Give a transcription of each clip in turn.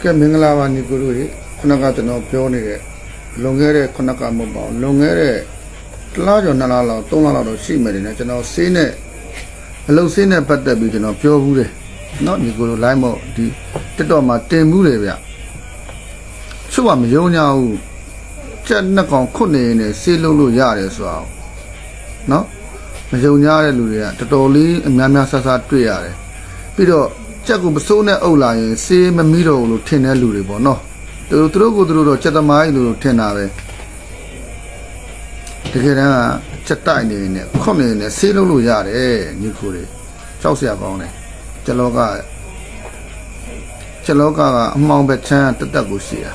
ကဲမင်္ဂလာပါညီကိုတို့ရေခုနကကျွန်တော်ပြောနေတဲ့လွန်ခဲ့တဲ့ခုနကမဟုတ်ပါဘူးလွန်ခဲ့တဲ့တလားကျော်နှစ်လားလောက်သုံးလားလောက်တော့ရှိမယ်နေကျွန်တော်ဆေးနဲ့အလုတ်ဆေးနဲ့ပတ်သက်ပြီးကျွန်တော်ပြောဘူးတယ်နော်ညီကိုတို့ live မို့ဒီ TikTok မှာတင်မှုတယ်ဗျချို့ကမယုံကြဘူးကြက်နှစ်ကောင်ခုနေနေဆေးလုံးလို့ရတယ်ဆိုတော့နော်မယုံကြတဲ့လူတွေကတော်တော်လေးအများများဆဆတွေ့ရတယ်ပြီးတော့ ကြက်ကိုမစိုးနဲ့အုပ်လာရင်ဆေးမမီတော့ဘူးလို့ထင်တဲ့လူတွေပေါ့နော်သူတို့သူတို့ကိုသူတို့တော့ကြက်သမားကြီးလို့ထင်တာပဲတကယ်တမ်းကကြက်တိုက်နေနေခုတ်နေနေဆေးလုံးလို့ရတယ်ညီကိုတွေကြောက်စရာကောင်းတယ်ကျက်လောကကျက်လောကကအမှောင်ပဲချမ်းတက်တက်ကိုရှိတာ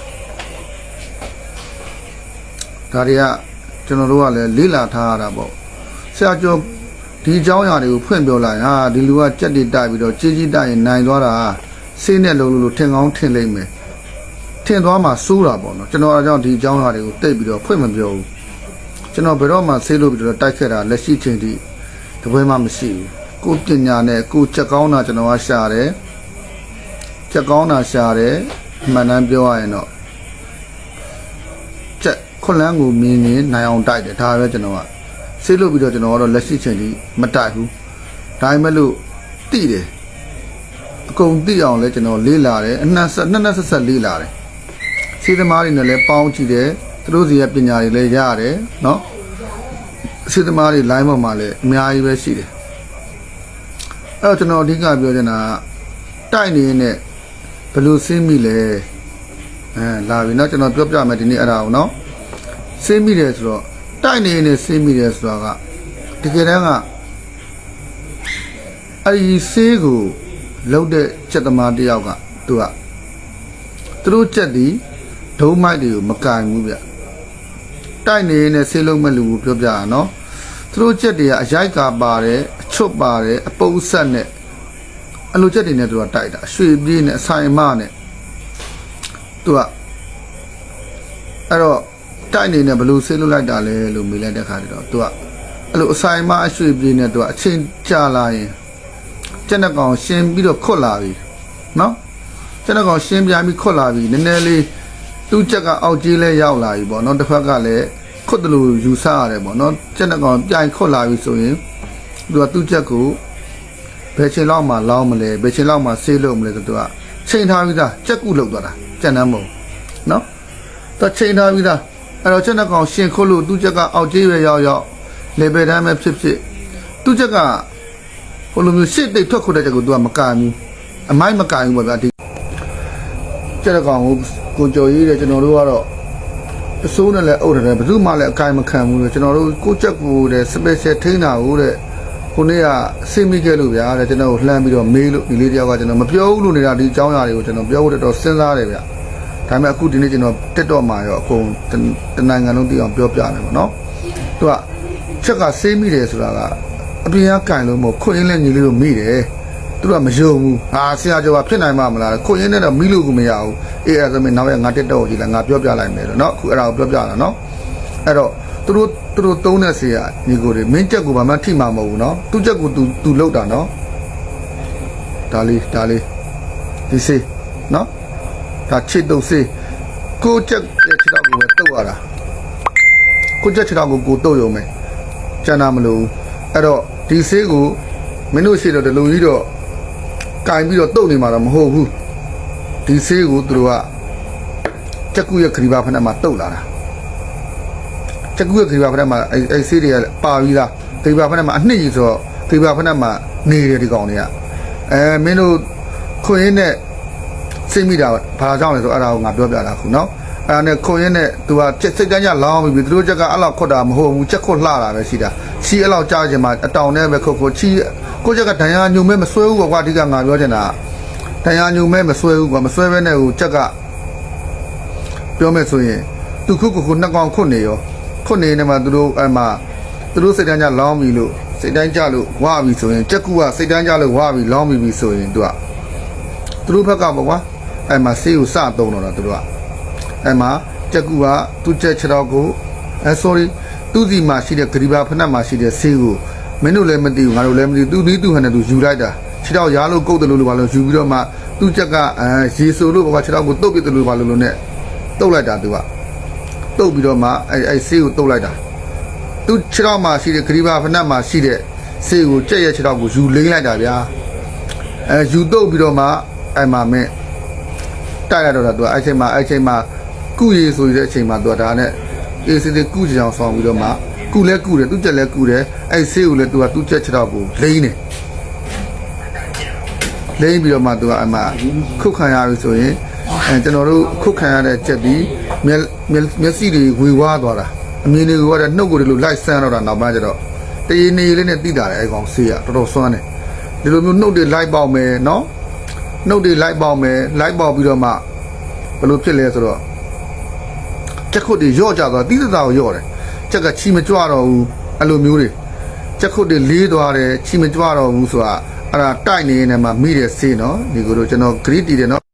ဒါတွေကကျွန်တော်တို့ကလည်းလေးလာထားရတာပေါ့ဆရာကျော် ဒီအကြောင်းအရာတွေကိုဖွင့်ပြောလိုက်ဟာဒီလူကကြက်တိတိုက်ပြီးတော့ကြီးကြီးတိုက်ရင်နိုင်သွားတာဆေးနဲ့လုံးလို့လို့ထင်ကောင်းထင်လိမ့်မယ်ထင်သွားမှစိုးတာပေါ့နော်ကျွန်တော်အကြောင်းဒီအကြောင်းအရာတွေကိုတိတ်ပြီးတော့ဖွင့်မပြောဘူးကျွန်တော်ဘယ်တော့မှဆေးလို့ပြီးတော့တိုက်ခဲ့တာလက်ရှိချိန်ထိတပွဲမှမရှိဘူးကိုပညာနဲ့ကိုချက်ကောင်းတာကျွန်တော်ကရှာတယ်ချက်ကောင်းတာရှာတယ်အမှန်တမ်းပြောရရင်တော့ချက်ခွန်လန်းကိုမြင်နေနိုင်အောင်တိုက်တယ်ဒါပဲကျွန်တော်က ဆေးလို့ပြီးတော့ကျွန်တော်ကတော့လက်ရှိချိန်ထိမတိုက်ဘူးဒါပေမဲ့လို့တိတယ်အကုန်တိအောင်လဲကျွန်တော်လေးလာတယ်အနှက်ဆက်နှစ်နှစ်ဆက်ဆက်လေးလာတယ်ဆေးသမားတွေနဲ့လည်းပေါင်းကြည့်တယ်သူတို့စီရဲ့ပညာတွေလည်းရတယ်เนาะဆေးသမားတွေ line ပေါ်မှာလည်းအများကြီးပဲရှိတယ်အဲ့တော့ကျွန်တော်အဓိကပြောချင်တာကတိုက်နေနဲ့ဘယ်လိုဆင်းမိလဲအဲလာပြီเนาะကျွန်တော်ပြောပြမယ်ဒီနေ့အဲ့ဒါကိုเนาะ ဆင်းမိတယ်ဆိုတော့ တိုက်နေနေဆင်းမိတယ်ဆိုတာကတကယ်တမ်းကအဲ့ဒီဆေးကိုလောက်တဲ့စက်သမားတယောက်ကသူကသူတို့ချက်ဒီဒုံးမိုက်တွေကိုမကင်ဘူးဗျတိုက်နေနေဆေးလုံးမဲ့လူကိုပြောပြရနော်သူတို့ချက်တွေကအရိုက်ကာပါတယ်အချွတ်ပါတယ်အပုပ်ဆက်နဲ့အလိုချက်တွေနဲ့သူကတိုက်တာအရွှေပြေးနဲ့အဆိုင်မနဲ့သူကအဲ့တော့ တိုက်အနေနဲ့ဘလို့ဆေးလုလိုက်တာလဲလို့မေးလိုက်တဲ့ခါကျတော့ तू ကအဲ့လိုအဆိုင်မအရွှေ့ပြေးနေ तू ကအချိန်ကြာလာရင်ကျက်နှကောင်ရှင်ပြီးတော့ခွတ်လာပြီနော်ကျက်နှကောင်ရှင်ပြပြီးခွတ်လာပြီနည်းနည်းလေးသူ့ချက်ကအောက်ကြီးလဲရောက်လာပြီပေါ့နော်တစ်ဖက်ကလည်းခွတ်တယ်လို့ယူဆရတယ်ပေါ့နော်ကျက်နှကောင်ပြိုင်ခွတ်လာပြီဆိုရင်သူကသူ့ချက်ကိုဘယ်ချိန်လောက်မှလောင်းမလဲဘယ်ချိန်လောက်မှဆေးလို့မလဲဆိုတော့ချိန်ထားပြီးသားကြက်ကုလောက်သွားတာကြက်နမ်းမုံနော်တော့ချိန်ထားပြီးသား အဲ့တော့ချက်နှကောင်ရှင်ခုတ်လို့သူ့ချက်ကအောက်ကျေးရွယ်ရောက်ရောက်လေဘယ်တမ်းပဲဖြစ်ဖြစ်သူ့ချက်ကဟိုလိုမျိုးရှစ်တိတ်ထွက်ခုတ်တဲ့ချက်ကိုသူကမကန်ဘူးအမိုက်မကန်ဘူးပေါ့ဗျာဒီချက်နှကောင်ကိုကိုကြော်ရေးတယ်ကျွန်တော်တို့ကတော့အစိုးနဲ့လည်းအုပ်တယ်ဘယ်သူမှလည်းအကင်မခံဘူးလေကျွန်တော်တို့ကိုချက်ကိုတဲ့ special ထိန်းတာဟုတ်တဲ့ခုနေ့ကအဆင်မိခဲ့လို့ဗျာတဲ့ကျွန်တော်လှမ်းပြီးတော့မေးလို့ဒီလေးတယောက်ကကျွန်တော်မပြောဘူးလို့နေတာဒီအကြောင်းအရာတွေကိုကျွန်တော်ပြောဖို့တော့စဉ်းစားတယ်ဗျာ ဒါပေမဲ့အခုဒီနေ့ကျွန်တော်တက်တော့မှာရောအကုန်တတနိုင်ငံလုံးသိအောင်ပြောပြမယ်ပေါ့နော်သူကချက်ကဆေးမိတယ်ဆိုတာကအပြင်ကကင်လို့မဟုတ်ခွင့်ရင်းနဲ့ညီလေးတို့မိတယ်သူကမယုံဘူးဟာဆရာကျော်ကဖြစ်နိုင်မှာမလားခွင့်ရင်းနဲ့တော့မိလို့ကိုမရဘူးအေးအဲ့ဒါဆိုရင်နောက်ရငါတက်တော့ကြည့်လိုက်ငါပြောပြလိုက်မယ်လို့နော်အခုအဲ့ဒါကိုပြောပြတာနော်အဲ့တော့သူတို့သူတို့သုံးတဲ့ဆေးကညီကိုတွေမင်းချက်ကိုဘာမှထိမှာမဟုတ်ဘူးနော်သူ့ချက်ကိုသူသူလောက်တာနော်ဒါလေးဒါလေးဒီဆေးနော် ဒါချစ်တုပ်စေးကိုချက်ရဲ့ချစ်တော့ကိုပဲတုပ်ရတာကိုချက်ချစ်တော့ကိုကိုတုပ်ရုံပဲကျန်တာမလို့အဲ့တော့ဒီစေးကိုမင်းတို့ရှိတော့ဒီလိုကြီးတော့ကင်ပြီးတော့တုပ်နေမှာတော့မဟုတ်ဘူးဒီစေးကိုသူတို့ကချက်ကူရဲ့ခရီးပါဖက်နဲ့မှတုပ်လာတာချက်ကူရဲ့ခရီးပါဖက်နဲ့မှအဲအဲစေးတွေကပါပြီးသားခရီးပါဖက်နဲ့မှအနှစ်ကြီးဆိုတော့ခရီးပါဖက်နဲ့မှနေတယ်ဒီကောင်တွေကအဲမင်းတို့ခွင့်ရင်းနဲ့ စိတ်မိတာဘာကြောင့်လဲဆိုအဲ့ဒါကိုငါပြောပြတာခုနော်အဲ့ဒါနဲ့ခွန်ရင်းနဲ့သူကချက်စိတ်တန်းကြလောင်းပြီးသူတို့ချက်ကအဲ့လောက်ခွတ်တာမဟုတ်ဘူးချက်ခွတ်လှတာပဲရှိတာချီအဲ့လောက်ကြားချင်မှာအတောင်နဲ့ပဲခုတ်ခုတ်ချီကိုချက်ကဒဏ်ရာညုံမဲမဆွဲဘူးကွာအဓိကငါပြောချင်တာဒဏ်ရာညုံမဲမဆွဲဘူးကွာမဆွဲဘဲနဲ့ဟိုချက်ကပြောမယ်ဆိုရင်သူခုခုခုနှစ်ကောင်ခွတ်နေရောခွတ်နေနေမှာသူတို့အဲ့မှာသူတို့စိတ်တန်းကြလောင်းပြီလို့စိတ်တန်းကြလို့ဝါပြီဆိုရင်ချက်ကူကစိတ်တန်းကြလို့ဝါပြီလောင်းပြီပြီဆိုရင်သူကသူတို့ဘက်ကပေါ့ကွာ အဲ့မှာဆေးကိုစသုံးတော့တာသူတို့ကအဲ့မှာကြက်ကူကသူ့ချက်ခြေတော့ကိုအဲ sorry သူ့စီမှာရှိတဲ့ဂရီဘာဖနက်မှာရှိတဲ့ဆေးကိုမင်းတို့လည်းမသိဘူးငါတို့လည်းမသိဘူးသူနီးသူဟန်နဲ့သူယူလိုက်တာခြေတော့ရားလို့ကုတ်တယ်လို့လို့ပါလို့ယူပြီးတော့မှသူ့ချက်ကအဲရေဆိုလို့ဘာခြေထောက်ကိုတုတ်ပြတယ်လို့ဘာလို့လို့ ਨੇ တုတ်လိုက်တာသူကတုတ်ပြီးတော့မှအဲအဲဆေးကိုတုတ်လိုက်တာသူ့ခြေထောက်မှာရှိတဲ့ခရီးပါဖနက်မှာရှိတဲ့ဆေးကိုကြက်ရဲ့ခြေထောက်ကိုယူလိမ့်လိုက်တာဗျာအဲယူတုတ်ပြီးတော့မှအဲမှာမင်း တိုက်ရတော့တာသူကအဲ့ချိန်မှာအဲ့ချိန်မှာကုရေဆိုရတဲ့အချိန်မှာသူကဒါနဲ့အေးစစ်စစ်ကုချင်အောင်ဆောင်ပြီးတော့မှကုလဲကုတယ်သူ့ချက်လဲကုတယ်အဲ့ဆေးကိုလဲသူကသူ့ချက်ခြေထောက်ကိုလိမ့်တယ်လိမ့်ပြီးတော့မှသူကအမှခုတ်ခံရပြီဆိုရင်အဲကျွန်တော်တို့ခုတ်ခံရတဲ့ချက်ဒီမျက်မျက်မျက်စိတွေဝေဝါးသွားတာအမြင်တွေဝေဝါးတဲ့နှုတ်ကိုယ်တွေလို့လိုက်ဆန်းတော့တာနောက်ပိုင်းကျတော့တရေနေလေးနဲ့တိတာတယ်အဲကောင်ဆေးရတော်တော်စွမ်းတယ်ဒီလိုမျိုးနှုတ်တွေလိုက်ပေါက်မယ်နော် နှုတ်တွေလိုက်ပေါက်မယ်လိုက်ပေါက်ပြီးတော့မှဘယ်လိုဖြစ်လဲဆိုတော့ချက်ခုတ်တွေရော့ကြသွားတိတသာကိုရော့တယ်ချက်ကချီမကြွတော့ဘူးအဲ့လိုမျိုးတွေချက်ခုတ်တွေလေးသွားတယ်ချီမကြွတော့ဘူးဆိုတာအဲ့ဒါတိုက်နေနေမှာမိတယ်စေးနော်ဒီကိုတို့ကျွန်တော်ဂရိတီတယ်နော်